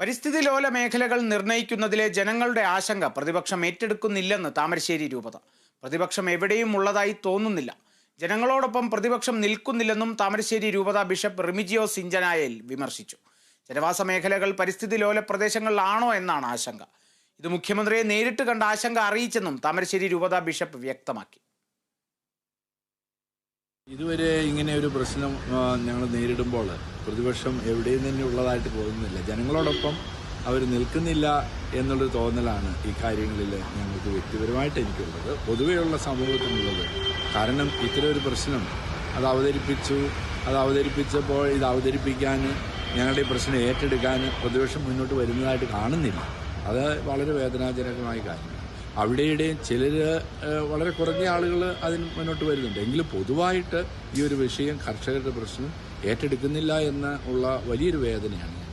പരിസ്ഥിതി ലോല മേഖലകൾ നിർണയിക്കുന്നതിലെ ജനങ്ങളുടെ ആശങ്ക പ്രതിപക്ഷം ഏറ്റെടുക്കുന്നില്ലെന്ന് താമരശ്ശേരി രൂപത. പ്രതിപക്ഷം എവിടെയും ഉള്ളതായി തോന്നുന്നില്ല. ജനങ്ങളോടൊപ്പം പ്രതിപക്ഷം നിൽക്കുന്നില്ലെന്നും താമരശ്ശേരി രൂപത ബിഷപ്പ് റിമിജിയോ സിഞ്ചനായൽ വിമർശിച്ചു. ജനവാസ മേഖലകൾ പരിസ്ഥിതി ലോല പ്രദേശങ്ങളിലാണോ എന്നാണ് ആശങ്ക. ഇത് മുഖ്യമന്ത്രിയെ നേരിട്ട് കണ്ട ആശങ്ക അറിയിച്ചെന്നും താമരശ്ശേരി രൂപത ബിഷപ്പ് വ്യക്തമാക്കി. ഇതുവരെ ഇങ്ങനെ ഒരു പ്രശ്നം ഞങ്ങൾ നേരിടുമ്പോൾ പ്രതിപക്ഷം എവിടെയും തന്നെ ഉള്ളതായിട്ട് തോന്നുന്നില്ല. ജനങ്ങളോടൊപ്പം അവർ നിൽക്കുന്നില്ല എന്നുള്ളൊരു തോന്നലാണ് ഈ കാര്യങ്ങളിൽ ഞങ്ങൾക്ക് വ്യക്തിപരമായിട്ട് എനിക്കുള്ളത്. പൊതുവെയുള്ള സമൂഹത്തിനുള്ളത്. കാരണം ഇത്തരം ഒരു പ്രശ്നം അത് അവതരിപ്പിച്ചു. അത് അവതരിപ്പിച്ചപ്പോൾ ഇത് അവതരിപ്പിക്കാൻ ഞങ്ങളുടെ ഈ പ്രശ്നം ഏറ്റെടുക്കാൻ പ്രതിപക്ഷം മുന്നോട്ട് വരുന്നതായിട്ട് കാണുന്നില്ല. അത് വളരെ വേദനാജനകമായ കാര്യമാണ്. അവിടെയുടെയും ചിലർ വളരെ കുറഞ്ഞ ആളുകൾ അതിന് മുന്നോട്ട് വരുന്നുണ്ട്. എങ്കിലും പൊതുവായിട്ട് ഈ ഒരു വിഷയം കർഷകരുടെ പ്രശ്നം ഏറ്റെടുക്കുന്നില്ല എന്ന ഉള്ള വലിയൊരു വേദനയാണ്